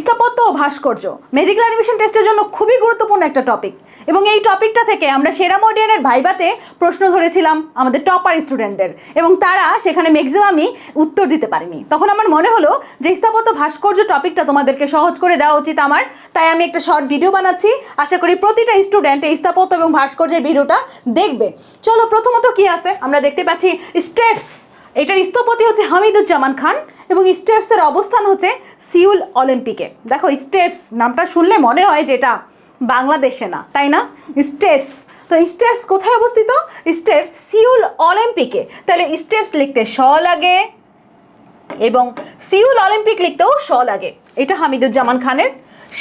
স্থাপত্য ও ভাস্কর্য। Medical animation টেস্টের জন্য খুবই গুরুত্বপূর্ণ একটা টপিক এবং এই টপিকটা থেকে আমরা সেরা মডিয়ানের ভাইবাতে প্রশ্ন ধরেছিলাম আমাদের টপার স্টুডেন্টদের এবং তারা সেখানে ম্যাক্সিমামই উত্তর দিতে পারেনি। তখন আমার মনে হলো যে স্থাপত্য ভাস্কর্য টপিকটা তোমাদেরকে সহজ করে দেওয়া উচিত আমার। তাই আমি একটা শর্ট ভিডিও বানাচ্ছি। আশা করি প্রতিটা স্টুডেন্ট এই স্থাপত্য এবং ভাস্কর্যের ভিডিওটা দেখবে। চলো প্রথমত কি আছে? আমরা দেখতে পাচ্ছি স্টেপস এটার স্থপতি হচ্ছে হামিদুজ্জামান খান এবং স্টেপসের অবস্থান হচ্ছে সিউল অলিম্পিকে। দেখো স্টেপস নামটা শুনলে মনে হয় যে এটা বাংলাদেশে না, তাই না? স্টেপস তো স্টেপস কোথায় অবস্থিত? স্টেপস সিউল অলিম্পিকে। তাহলে স্টেপস লিখতে স লাগে এবং সিউল অলিম্পিক লিখতেও স লাগে। এটা হামিদুজ্জামান খানের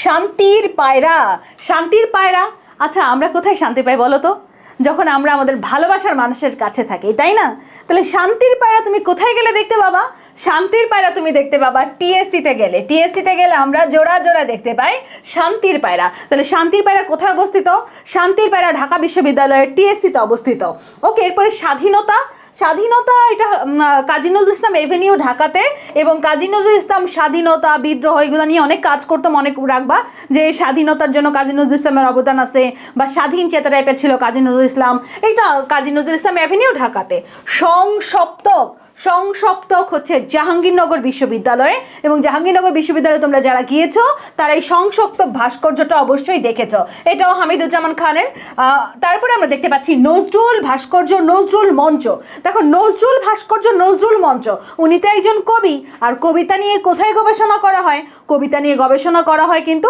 শান্তির পায়রা। শান্তির পায়রা। আচ্ছা আমরা কোথায় শান্তি পাই বলো তো? যখন আমরা আমাদের ভালোবাসার মানুষের কাছে থাকি, তাই না? তাহলে শান্তির পায়রা তুমি কোথায় গেলে দেখতে পাবা? শান্তির পায়রা তুমি দেখতে পাবা টিএসসিতে গেলে। টিএসসিতে গেলে আমরা জোড়া জোড়া দেখতে পাই শান্তির পায়রা। তাহলে শান্তির পায়রা কোথায় অবস্থিত? শান্তির পায়রা ঢাকা বিশ্ববিদ্যালয়ের টিএসসিতে অবস্থিত। ওকে, এরপরে স্বাধীনতা। স্বাধীনতা, এটা কাজী নজরুল ইসলাম এভিনিউ ঢাকাতে এবং কাজী নজরুল ইসলাম স্বাধীনতা, বিদ্রোহ, এগুলো নিয়ে অনেক কাজ করতো, মনে রাখবা যে স্বাধীনতার জন্য কাজী নজরুল ইসলামের অবদান আছে বা স্বাধীন চেতা টাইপের ছিল কাজী নজরুল ইসলাম। এটা কাজী নজরুল ইসলাম এভিনিউ ঢাকাতে। সংসপ্তক সংসপ্তক হচ্ছে জাহাঙ্গীরনগর বিশ্ববিদ্যালয়ে। এবং জাহাঙ্গীরনগর বিশ্ববিদ্যালয়ে তোমরা যারা গিয়েছো, তারা এই সংসপ্তক ভাস্কর্যটা অবশ্যই দেখেছ। এটাও হামিদুজ্জামান খানের। তারপরে আমরা দেখতে পাচ্ছি নজরুল ভাস্কর্য, নজরুল মঞ্চ। দেখো, নজরুল ভাস্কর্য, নজরুল মঞ্চ। উনি তো একজন কবি। আর কবিতা নিয়ে কোথায় গবেষণা করা হয়? কবিতা নিয়ে গবেষণা করা হয় কিন্তু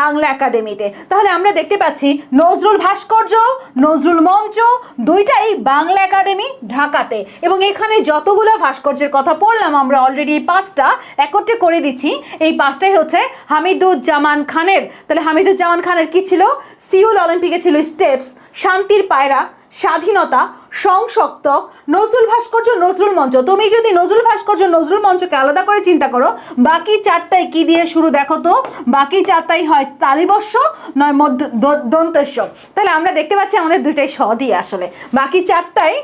বাংলা একাডেমিতে। তাহলে আমরা দেখতে পাচ্ছি নজরুল ভাস্কর্য, নজরুল মঞ্চ, দুইটাই বাংলা একাডেমি ঢাকাতে। এবং এখানে যতগুলো ভাস্কর্যের কথা পড়লাম আমরা অলরেডি পাঁচটা একত্রে করে দিচ্ছি। এই পাঁচটাই হচ্ছে হামিদুজ্জামান খানের। তাহলে হামিদুজ্জামান খানের কি ছিল? সিউল অলিম্পিকে ছিল স্টেপস শান্তির পায়রা, স্বাধীনতা সংসক্তক নজরুল ভাস্কর্য, নজরুল মঞ্চ। তুমি যদি নজরুল ভাস্কর্য, নজরুল মঞ্চকে আলাদা করে চিন্তা করো, বাকি চারটায় কি দিয়ে শুরু দেখো তো? বাকি চারটাই হয় তালিবস্য নয় মধ্য দন্তেস্য তাহলে আমরা দেখতে পাচ্ছি আমাদের দুইটাই স দিয়ে আসলে। বাকি চারটাই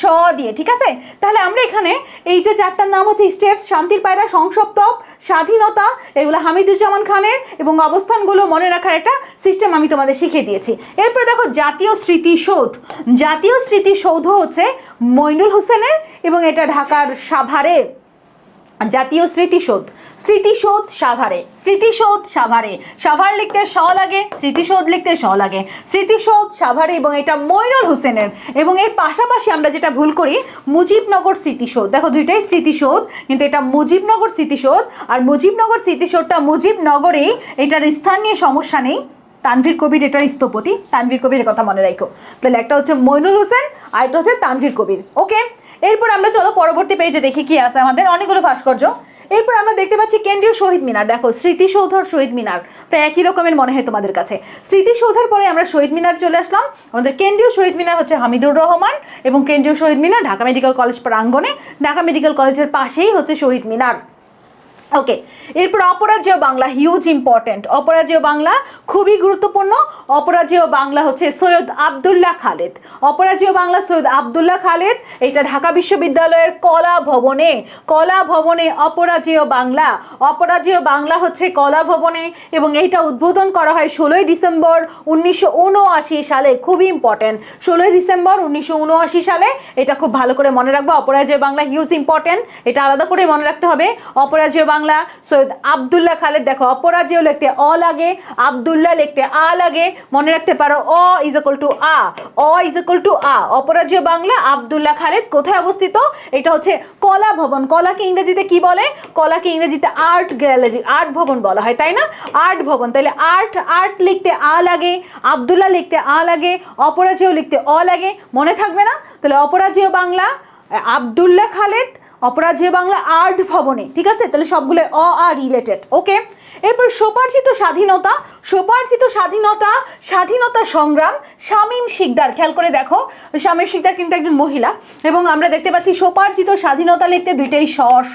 স দিয়ে, ঠিক আছে? তাহলে আমরা এখানে এই যে চারটার নাম হচ্ছে স্টেপস, শান্তির পায়রা সংসপ্তক স্বাধীনতা, এগুলো হামিদুজ্জামান খানের এবং অবস্থানগুলো মনে রাখার একটা সিস্টেম আমি তোমাদের শিখিয়ে দিয়েছি। এরপর দেখো জাতীয় স্মৃতিসৌধ। জাতীয় স্মৃতিসৌধ হচ্ছে মইনুল হোসেনের এবং এটা ঢাকার সাভারে জাতীয় স্মৃতিসৌধ। স্মৃতিসৌধ সাভারে। স্মৃতিসৌধ সাভারে। সাভার লিখতে স লাগে, স্মৃতিসৌধ লিখতে স লাগে। স্মৃতিসৌধ সাভারে এবং এটা মইনুল হোসেনের। এবং এর পাশাপাশি আমরা যেটা ভুল করি, মুজিবনগর স্মৃতিসৌধ। দেখো দুইটাই স্মৃতিসৌধ, কিন্তু এটা মুজিবনগর স্মৃতিসৌধ। আর মুজিবনগর স্মৃতিসৌধটা মুজিবনগরেই এটার স্থান নিয়ে সমস্যা নেই। তানভীর কবির এটার স্থপতি। তানভীর কবির কথা মনে রাখো তাহলে একটা হচ্ছে মইনুল হোসেন, আর একটা হচ্ছে তানভীর কবির। ওকে? এরপর আমরা চলো পরবর্তী পেজে দেখি কি আছে আমাদের। অনেকগুলো ভাস্কর্য। এরপর আমরা দেখতে পাচ্ছি কেন্দ্রীয় শহীদ মিনার। দেখো স্মৃতিসৌধর শহীদ মিনার। প্রায় একই রকমের মনে হয় তোমাদের কাছে। স্মৃতিসৌধের পরে আমরা শহীদ মিনার চলে আসলাম। আমাদের কেন্দ্রীয় শহীদ মিনার হচ্ছে হামিদুর রহমান এবং কেন্দ্রীয় শহীদ মিনার ঢাকা মেডিকেল কলেজ প্রাঙ্গণে। ঢাকা মেডিকেল কলেজের পাশেই হচ্ছে শহীদ মিনার। ওকে এরপর অপরাজেয় বাংলা হিউজ ইম্পর্ট্যান্ট অপরাজেয় বাংলা খুবই গুরুত্বপূর্ণ। অপরাজেয় বাংলা হচ্ছে সৈয়দ আবদুল্লাহ খালেদ। অপরাজেয় বাংলা সৈয়দ আবদুল্লাহ খালেদ, এটা ঢাকা বিশ্ববিদ্যালয়ের কলা ভবনে। কলা ভবনে অপরাজেয় বাংলা। অপরাজেয় বাংলা হচ্ছে কলা ভবনে এবং এইটা উদ্বোধন করা হয় ষোলোই ডিসেম্বর উনিশশো উনআশি সালে, খুবই ইম্পর্ট্যান্ট ষোলোই ডিসেম্বর উনিশশো উনআশি সালে, এটা খুব ভালো করে মনে রাখব, অপরাজেয় বাংলা হিউজ ইম্পর্ট্যান্ট এটা আলাদা করে মনে রাখতে হবে। অপরাজেয় বাংলা সৈয়দ আবদুল্লাহ খালেদ। দেখো, অপরাজেয় লিখতে অ লাগে, আবদুল্লাহ লিখতে আ লাগে। মনে রাখতে পারো, অ ইজ ইকুয়াল টু আ। অ ইজ ইকুয়াল টু আ। অপরাজেয় বাংলা, আবদুল্লাহ খালেদ কোথায় অবস্থিত? এটা হচ্ছে কলা ভবন। কলাকে ইংরেজিতে কি বলে? কলাকে ইংরেজিতে আর্ট গ্যালারি, আর্ট ভবন বলা হয়, তাই না? আর্ট ভবন। তাহলে আর্ট আর্ট লিখতে আ লাগে, আবদুল্লাহ লিখতে আ লাগে, অপরাজেয় লিখতে অ লাগে। মনে থাকবে না? তাহলে অপরাজেয় বাংলা আবদুল্লাহ খালেদ অপরাজেয় বাংলা আর্ট ভবনে, ঠিক আছে? তাহলে সবগুলো অ আর রিলেটেড ওকে এরপর সোপার্জিত স্বাধীনতা সোপার্জিত স্বাধীনতা স্বাধীনতা সংগ্রাম, শামীম শিকদার, খেয়াল করে দেখো, শামীম শিকদার কিন্তু একজন মহিলা, এবং আমরা দেখতে পাচ্ছি সোপার্জিত স্বাধীনতা লিখতে দুইটাই স স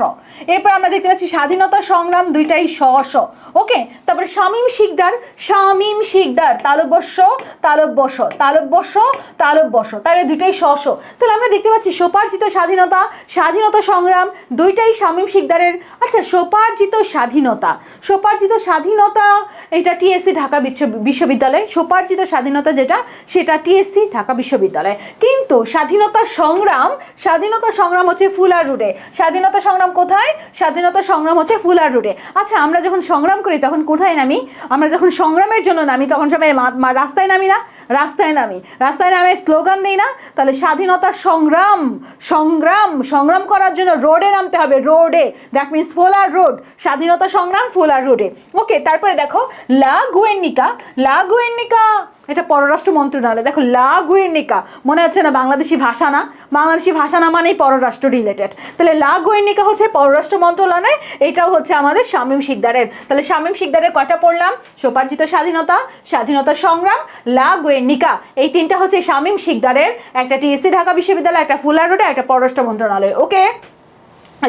এরপর আমরা দেখতে পাচ্ছি স্বাধীনতা সংগ্রাম দুইটাই স স ওকে তারপরে শামীম শিকদার শামীম শিকদার, তালব্যস্য তালব্যস্য তালব্যস্য তালব্যস্য, তাহলে দুইটাই স স তাহলে আমরা দেখতে পাচ্ছি সোপার্জিত স্বাধীনতা স্বাধীনতা সংগ্রাম, দুইটাই শামীম শিকদারের আচ্ছা সোপার্জিত স্বাধীনতা। সোপার্জিত স্বাধীনতা, এটা টিএসসি ঢাকা বিশ্ব- বিশ্ববিদ্যালয়। সোপার্জিত স্বাধীনতা যেটা, সেটা টিএসসি ঢাকা বিশ্ববিদ্যালয়। কিন্তু স্বাধীনতা সংগ্রাম স্বাধীনতা সংগ্রাম হচ্ছে ফুলার রুডে স্বাধীনতা সংগ্রাম কোথায়? স্বাধীনতা সংগ্রাম হচ্ছে ফুলার রুডে আচ্ছা আমরা যখন সংগ্রাম করি, তখন কোথায় নামি? আমরা যখন সংগ্রামের জন্য নামি, তখন সবাই রাস্তায় নামি না? রাস্তায় নামি। রাস্তায় নামে স্লোগান দিই না? তাহলে স্বাধীনতা সংগ্রাম সংগ্রাম সংগ্রাম করার জন্য রোডে নামতে হবে, রোডে। দ্যাট মিনস ফোলার রোড স্বাধীনতা সংগ্রাম ফোলার রোডে ওকে তারপরে দেখো লা গুয়েন্নিকা লা গুয়েন্নিকা এটা পররাষ্ট্র মন্ত্রণালয়। দেখো লা গুয়েন্নিকা মনে হচ্ছে না বাংলাদেশি ভাষা না? বাংলাদেশি ভাষা না মানেই পররাষ্ট্র রিলেটেড তাহলে লা গুয়েন্নিকা হচ্ছে পররাষ্ট্র মন্ত্রণালয়, এটাও হচ্ছে আমাদের শামীম শিকদারের। তাহলে শামীম শিকদারের কয়টা পড়লাম? সোপার্জিত স্বাধীনতা স্বাধীনতা সংগ্রাম লা গুয়েন্নিকা এই তিনটা হচ্ছে শামীম শিকদারের, একটা টিএসসি ঢাকা বিশ্ববিদ্যালয়, একটা ফুলার রোডে একটা পররাষ্ট্র মন্ত্রণালয়। ওকে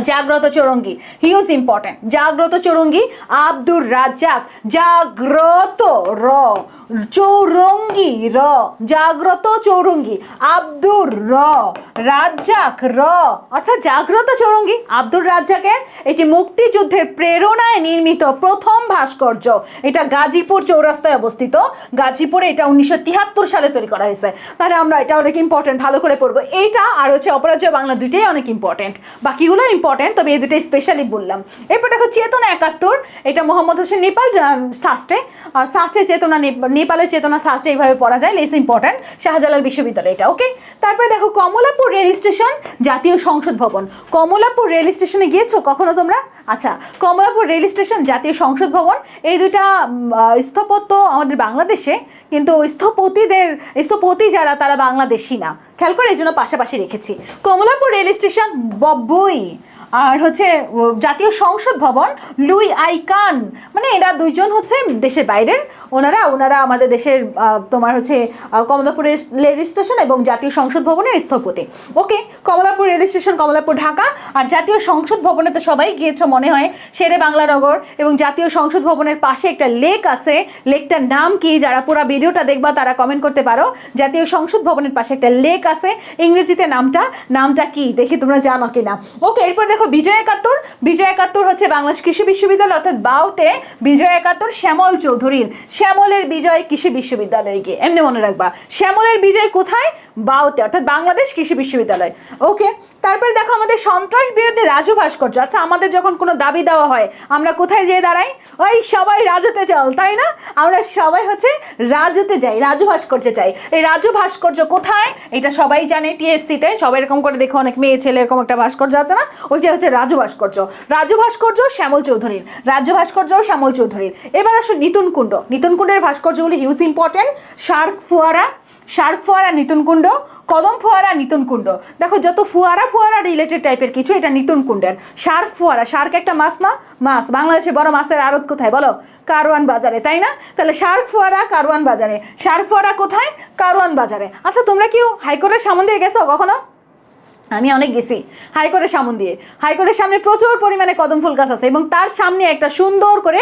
জাগ্রত চৌরঙ্গি হিউজ ইম্পর্টেন্ট জাগ্রত চৌরঙ্গি, আব্দুর রাজ্জাক, জাগ্রত র, চৌরঙ্গি র, জাগ্রত চৌরঙ্গি, আব্দুর র, রাজ্জাক র, অর্থাৎ জাগ্রত চৌরঙ্গি, আব্দুর রাজ্জাকের এটি মুক্তিযুদ্ধের প্রেরণায় নির্মিত প্রথম ভাস্কর্য, এটা গাজীপুর চৌরাস্তায় অবস্থিত। গাজীপুরে এটা উনিশশো তিয়াত্তর সালে তৈরি করা হয়েছে। তাহলে আমরা এটা অনেক ইম্পর্টেন্ট ভালো করে পড়ব। এইটা আর হচ্ছে অপরাজয় বাংলা দুইটাই অনেক ইম্পর্টেন্ট বাকিগুলো ইম্পর্টেন্ট তবে এই দুটাই স্পেশালি বললাম। এরপর দেখো চেতনা একাত্তর এটা মোহাম্মদ হোসেন নেপাল সাস্টে সাস্টে চেতনা নেপ- নেপালের চেতনা সাস্টে এইভাবে পড়া যায় লেস ইম্পর্টেন্ট শাহজালাল বিশ্ববিদ্যালয় এটা ওকে তারপরে দেখো কমলাপুর রেল স্টেশন জাতীয় সংসদ ভবন। কমলাপুর রেল স্টেশনে গিয়েছো কখনো তোমরা? আচ্ছা কমলাপুর রেল স্টেশন জাতীয় সংসদ ভবন এই আহ, স্থাপত্য আমাদের বাংলাদেশে কিন্তু স্থপতিদের স্থপতি যারা তারা বাংলাদেশি না। খেয়াল করে এই জন্য পাশাপাশি রেখেছি। কমলাপুর রেল স্টেশন বব্বই। আর হচ্ছে জাতীয় সংসদ ভবন, লুই আইকান মানে এরা দুইজন হচ্ছে দেশের বাইরের। ওনারা ওনারা আমাদের দেশের তোমার হচ্ছে কমলাপুর রেল- রেল স্টেশন এবং জাতীয় সংসদ ভবনের স্থপতি। Okay, Kamalapur rail station, Kamalapur Dhaka. আর জাতীয় সংসদ ভবনে তো সবাই গিয়েছো, মনে হয় শেরে বাংলানগর এবং জাতীয় সংসদ ভবনের পাশে একটা লেক আছে। লেকটার নাম কি? যারা পুরো ভিডিওটা দেখবা, তারা কমেন্ট করতে পারো। জাতীয় সংসদ ভবনের পাশে একটা লেক আছে। ইংরেজিতে নামটা নামটা কি? দেখি তোমরা জানো কিনা। ওকে, এরপর দেখো, বিজয় একাত্তর বিজয় একাত্তর হচ্ছে বাংলাদেশ কৃষি বিশ্ববিদ্যালয়, অর্থাৎ বাউতে বিজয় একাত্তর, শ্যামল চৌধুরীর। শ্যামলের বিজয় কৃষি বিশ্ববিদ্যালয়ে গিয়ে, এমনি মনে রাখবা। শ্যামলের বিজয় কোথায়? বাউতে, অর্থাৎ বাংলাদেশ কৃষি বিশ্ববিদ্যালয়। ওকে, তারপরে দেখো আমাদের সন্ত্রাস বিরোধী রাজু ভাস্কর্য। আচ্ছা আমাদের যখন কোনো দাবি দেওয়া হয়, আমরা কোথায় যেয়ে দাঁড়াই? ওই সবাই রাজুতে চল, তাই না? আমরা সবাই হচ্ছে রাজুতে যাই, রাজু ভাস্কর্য চাই এই রাজু ভাস্কর্য কোথায়? এটা সবাই জানে টিএসসিতে সবাই এরকম করে দেখো অনেক মেয়ে, ছেলে, এরকম একটা ভাস্কর্য আছে না? ওইটা হচ্ছে রাজু ভাস্কর্য। রাজু ভাস্কর্য, শ্যামল চৌধুরীর। রাজু ভাস্কর্য, শ্যামল চৌধুরীর। এবার আসো নিতুন কুণ্ড। নিতুন কুণ্ডের ভাস্কর্যগুলি হিউজ ইম্পর্টেন্ট। শার্ক ফুয়ারা, শার্ক ফোয়ারা, নিতুন কুণ্ড। কদম ফোয়ারা, নিতুন কুণ্ড। দেখো, যত ফুয়ারা ফুয়ারা রিলেটেড টাইপের কিছু, এটা নিতুন কুণ্ডের। শার্ক ফোয়ারা, শার্ক একটা মাছ না? মাছ। বাংলাদেশে বড় মাছের আড়ত কোথায় বলো? কারওয়ান বাজারে, তাই না? তাহলে শার্ক ফোয়ারা, কারওয়ান বাজারে। শার্ক ফোয়ারা কোথায়? কারওয়ান বাজারে। আচ্ছা তোমরা কি হাইকোর্টের সামনে গেছো কখনো? আমি অনেক গেছি। হাইকোর্টের সামন দিয়ে। হাইকোর্টের সামনে প্রচুর পরিমাণে কদম ফুল গাছ আছে এবং তার সামনে একটা সুন্দর করে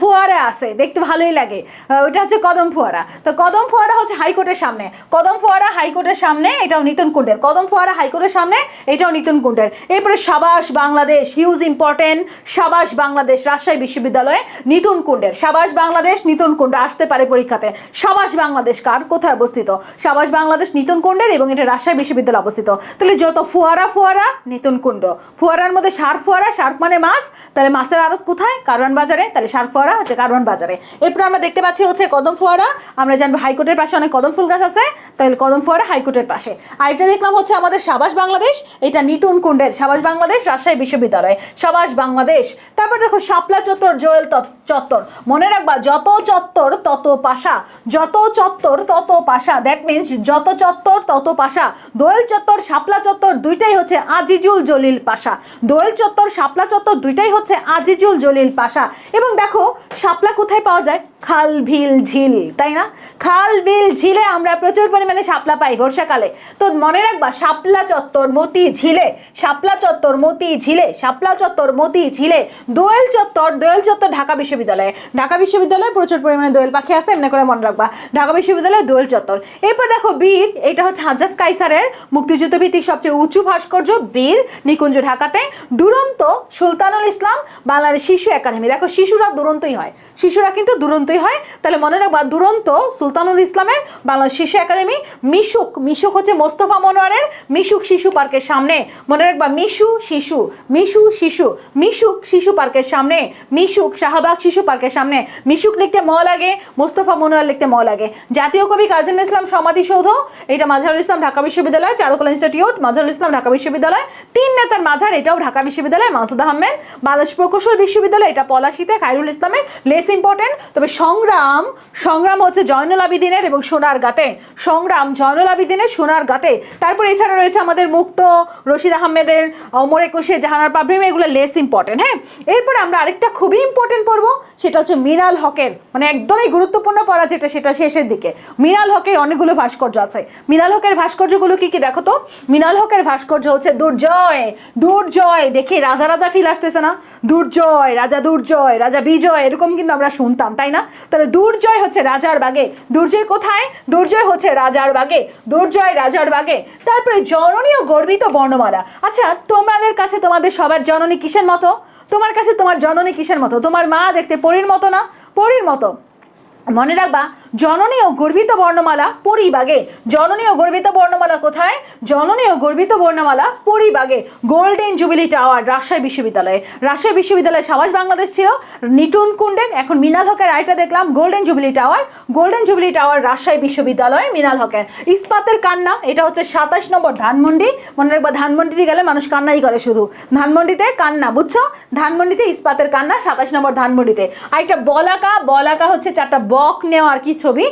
ফোয়ারা আছে। দেখতে ভালোই লাগে। ওইটা হচ্ছে কদম ফোয়ারা। তো কদম ফোয়ারা হচ্ছে হাইকোর্টের সামনে। কদম ফোয়ারা হাইকোর্টের সামনে, এটাও নিতুন কুণ্ডের। কদম ফোয়ারা হাইকোর্টের সামনে, এটাও নিতুন কুণ্ডের। এরপরে সাবাস বাংলাদেশ হিউজ ইম্পর্টেন্ট সাবাস বাংলাদেশ রাজশাহী বিশ্ববিদ্যালয়ে নিতুন কুণ্ডের। সাবাস বাংলাদেশ, নিতুন কুণ্ড আসতে পারে পরীক্ষাতে। সাবাস বাংলাদেশ কার? কোথায় অবস্থিত? সাবাস বাংলাদেশ, নিতুন কুণ্ডের এবং এটা রাজশাহী বিশ্ববিদ্যালয়ে অবস্থিত। তাহলে যত ফোয়ারা ফোয়ারা, নিতুন কুণ্ড। ফোয়ারার মধ্যে শার্ক ফোয়ারা, শার্ক মানে মাছ। তাহলে মাছের আড়ত কোথায়? কারওয়ান বাজারে। তাহলে শার্ক ফোয়ারা হচ্ছে কারওয়ান বাজারে। এরপর আমরা দেখতে পাচ্ছি হচ্ছে কদম ফোয়ারা। আমরা জানব হাইকোর্টের পাশে অনেক কদম ফুল গাছ আছে। তাহলে কদম ফোয়ারা হাইকোর্টের পাশে। আর এটা দেখলাম হচ্ছে আমাদের সাবাস বাংলাদেশ। এটা নিতুন কুণ্ডের সাবাস বাংলাদেশ রাজশাহী বিশ্ববিদ্যালয়। সাবাস বাংলাদেশ। তারপর দেখো শাপলা চত্বর, জোয়েল চত্বর। মনে রাখবা, যত চত্বর, তত পাশা। যত চত্বর, তত পাশা। দ্যাট মিনস যত চত্বর, তত পাশা। দোয়েল চত্বর, শাপলা চত্বর দুইটাই হচ্ছে আজিজুল জলিল পাশা। দোয়েল চত্বর, শাপলা চত্বর দুইটাই হচ্ছে আজিজুল জলিল পাশা। এবং দেখো, শাপলা কোথায় পাওয়া যায়? খাল, ভিল, ঝিল, তাই না? খাল বিল ঝিলে আমরা প্রচুর পরিমাণে শাপলা পাই বর্ষাকালে। তো মনে রাখবা, শাপলা চত্বর, মতি, ঝিলে, শাপলা চত্বর, মতি, ঝিলে, শাপলা চত্বর, মতি, ঝিলে, দোয়েল চত্বর দোয়েল চত্বর, ঢাকা বিশ্ববিদ্যালয়ে। ঢাকা বিশ্ববিদ্যালয়ে প্রচুর পরিমাণে দোয়েল পাখি আছে, এমনি করে মনে রাখবা। ঢাকা বিশ্ববিদ্যালয়ে দোয়েল চত্বর। এরপর দেখো বীর, এটা হচ্ছে হাজাজ কাইসারের মুক্তিযুদ্ধ ভিত্তিক সবচেয়ে উঁচু ভাস্কর্য, বীর, নিকুঞ্জ ঢাকাতে। দুরন্ত সুলতানুল ইসলাম, বাংলাদেশ শিশু একাডেমি। দেখো, শিশুরা দুরন্তই হয়। শিশুরা কিন্তু দুরন্তই হয়। তাহলে মনে রাখবা, দুরন্ত সুলতানুল ইসলামের বাংলাদেশ শিশু একাডেমি মিশুক মিশুক হচ্ছে মোস্তফা মনোয়ারের মিশুক শিশু পার্কের সামনে। মনে রাখবা, মিশু শিশু মিশু শিশু, মিশুক শিশু পার্কের সামনে, মিশুক শাহবাগ শিশু পার্কের সামনে। মিশুক লিখতে ম লাগে, মোস্তফা মনোয়ার লিখতে ম লাগে। জাতীয় কবি কাজী নজরুল ইসলাম সমাধিসৌধ এটা মাঝারুল ইসলাম ঢাকা বিশ্ববিদ্যালয়, চারুকলা ইনস্টিটিউট, মাঝারুল ইসলাম ঢাকা বিশ্ববিদ্যালয়। তিন নেতার মাঝার, এটাও ঢাকা বিশ্ববিদ্যালয়, মাসুদ আহমেদ। বাংলাদেশ প্রকৌশল বিশ্ববিদ্যালয়, এটা পলাশিতে খাইরুল ইসলামের লেস ইম্পর্টেন্ট তবে সংগ্রাম সংগ্রাম হচ্ছে জয়নুল আবিদিনের এবং সোনার গাতে। সংগ্রাম, জয়নুল আবিদিনের, সোনার গাতে। তারপর এছাড়া রয়েছে আমাদের মুক্ত, রশিদ আহমেদের, অমর একুশে, জাহানার পাবলিম এগুলো লেস ইম্পর্টেন্ট হ্যাঁ? এরপরে আমরা আরেকটা খুবই ইম্পর্টেন্ট পড়ব সেটা হচ্ছে মিনাল হকের মানে একদমই গুরুত্বপূর্ণ পড়া যেটা, সেটা শেষের দিকে। মিনাল হকের অনেকগুলো ভাস্কর্য আছে। মিনাল হকের ভাস্কর্যগুলো কি কি দেখো তো? মিনাল হকের ভাস্কর্য হচ্ছে দুর্জয় দুর্জয় দেখে রাজা রাজা ফিল আসতেছে না? দুর্জয়, রাজা দুর্জয়, রাজা বিজয়, এরকম কিন্তু আমরা শুনতাম, তাই না? তাহলে দুর্জয় হচ্ছে রাজার বাগে। দুর্জয় কোথায়? দুর্জয় হচ্ছে রাজার বাগে। দুর্জয় রাজার বাগে। তারপরে জননী ও গর্বিত বর্ণমালা। আচ্ছা তোমাদের কাছে তোমাদের সবার জননী কিসের মতো? তোমার কাছে তোমার জননী কিসের মতো? তোমার মা দেখতে পরীর মতো না? পরীর মতো। মনে রাখবা, জননী ও গর্বিত বর্ণমালা পরিবাগে। জননী ও গর্বিত বর্ণমালা কোথায়? জননী ও গর্বিত বর্ণমালা পরিবাগে। গোল্ডেন জুবিলি টাওয়ার, রাজশাহী বিশ্ববিদ্যালয়ে। রাজশাহী বিশ্ববিদ্যালয় সাবাস বাংলাদেশ ছিল। নিটুন কুন্ডেন এখন মিনাল হকের আয়টা দেখলাম, golden jubilee tower. Golden jubilee tower, Rajshahi বিশ্ববিদ্যালয় মিনাল হকের। ইস্পাতের কান্না, এটা হচ্ছে সাতাশ নম্বর ধানমন্ডি। মনে রাখবা, ধানমন্ডিতে গেলে মানুষ কান্নাই করে শুধু। ধানমন্ডিতে কান্না, বুঝছ? ধানমন্ডিতে ইস্পাতের কান্না, সাতাশ নম্বর ধানমন্ডিতে। আর একটা বলাকা বলাকা হচ্ছে চারটা বক নেওয়ার কি ছবি?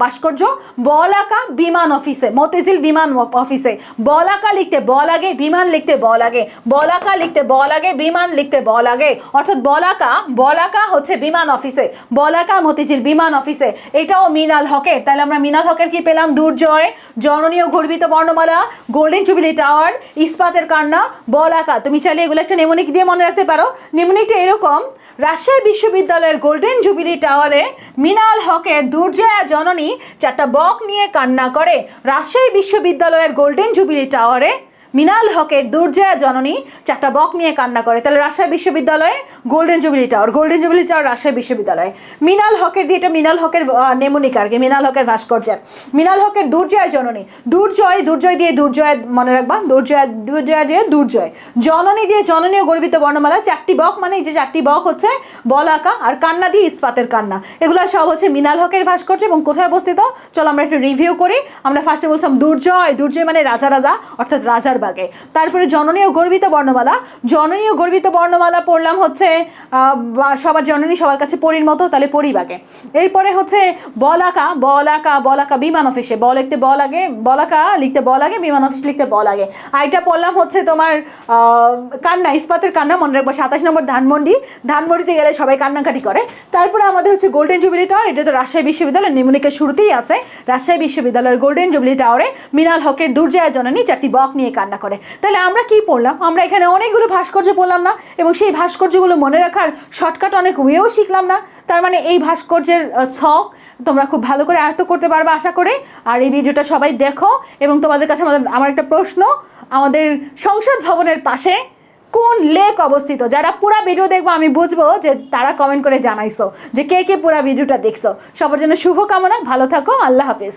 ভাস্কর্য বলাকা বিমান অফিসে মতেজিল বিমান অফিসে। বলাকা লিখতে বল লাগে বিমান লিখতে বল আগে। বলাকা লিখতে বল আগে, বিমান লিখতে বল লাগে অর্থাৎ বলাকা বলাকা হচ্ছে বিমান অফিসে। বলাকা মতিঝিল বিমান অফিসে। এটাও মিনাল হকের। তাহলে আমরা মিনাল হকের কি পেলাম? দুর্জয়, জননীয় গর্বিত বর্ণমালা, গোল্ডেন জুবিলি টাওয়ার, ইস্পাতের কান্না বলাকা তুমি চাইলে এগুলো একটা নেমনিক দিয়ে মনে রাখতে পারো। নেমনিকটা এরকম, রাজশাহী বিশ্ববিদ্যালয়ের গোল্ডেন জুবিলি টাওয়ারে মিনাল হকের দুর্জয়া জননী চারটা বক নিয়ে কান্না করে। রাজশাহী বিশ্ববিদ্যালয়ের গোল্ডেন জুবিলি টাওয়ারে মিনাল হকের দুর্জয়া জননী চারটা বক নিয়ে কান্না করে। তাহলে রাজশাহী বিশ্ববিদ্যালয়ে golden jubilee tower golden jubilee tower Rajshahi বিশ্ববিদ্যালয়। মিনাল হকের দিয়ে এটা মিনাল হকের নেমনিক আর কি মিনাল হকের ভাস্কর্যের মিনাল হকের দুর্জয় জননী, দুর্জয় দুর্জয় দিয়ে দুর্জয় মনে রাখবা, দুর্জয় দুর্জয় দিয়ে দুর্জয়। জননী দিয়ে জননী ও গর্বিত বর্ণমালা, চারটি বক মানে যে চারটি বক হচ্ছে বলাকা আর কান্না দিয়ে ইস্পাতের কান্না। এগুলো সব হচ্ছে মিনাল হকের ভাস্কর্য এবং কোথায় অবস্থিত? চলো আমরা একটু রিভিউ করি। আমরা ফার্স্টে বলছিলাম দুর্জয় দুর্জয় মানে রাজা রাজা, অর্থাৎ রাজার বাগে তারপরে জননী ও গর্বিত বর্ণমালা। জননী ও গর্বিত বর্ণমালা পড়লাম হচ্ছে সবার জননী সবার কাছে পরীর মতো, তাহলে পরিবাগে এরপরে হচ্ছে বলাকা বলাকা বলাকা বিমান অফিসে। ব লিখতে বল আগে, বলাকা, লিখতে বল আগে, বিমান অফিস লিখতে বল আগে। আইটা পড়লাম হচ্ছে তোমার কান্না, ইস্পাতের কান্না, মনে রাখব, সাতাশ নম্বর ধানমন্ডি। ধানমন্ডিতে গেলে সবাই কান্নাকাটি করে। তারপরে আমাদের হচ্ছে গোল্ডেন জুবিলি টাওয়ার এটা তো রাজশাহী বিশ্ববিদ্যালয়ের নিমনিকের শুরুতেই আছে। রাজশাহী বিশ্ববিদ্যালয়ের গোল্ডেন জুবিলি টাওয়ারে মিনাল হকের দুর্জয়া জননী চারটি বক নিয়ে কান্না করে। তাহলে আমরা কি পড়লাম? আমরা এখানে অনেকগুলো ভাস্কর্য পড়লাম না? এবং সেই ভাস্কর্যগুলো মনে রাখার শর্টকাট অনেক ওয়েও শিখলাম না? তার মানে এই ভাস্কর্যের ছক তোমরা খুব ভালো করে আয়ত্ত করতে পারবে আশা করে। আর এই ভিডিওটা সবাই দেখো এবং তোমাদের কাছে আমাদের, আমার একটা প্রশ্ন। আমাদের সংসদ ভবনের পাশে কোন লেক অবস্থিত? যারা পুরা ভিডিও দেখব, আমি বুঝব যে তারা কমেন্ট করে জানাইছো যে কে কে পুরা ভিডিওটা দেখছ। সবার জন্য শুভকামনা, ভালো থাকো, আল্লাহ হাফিজ।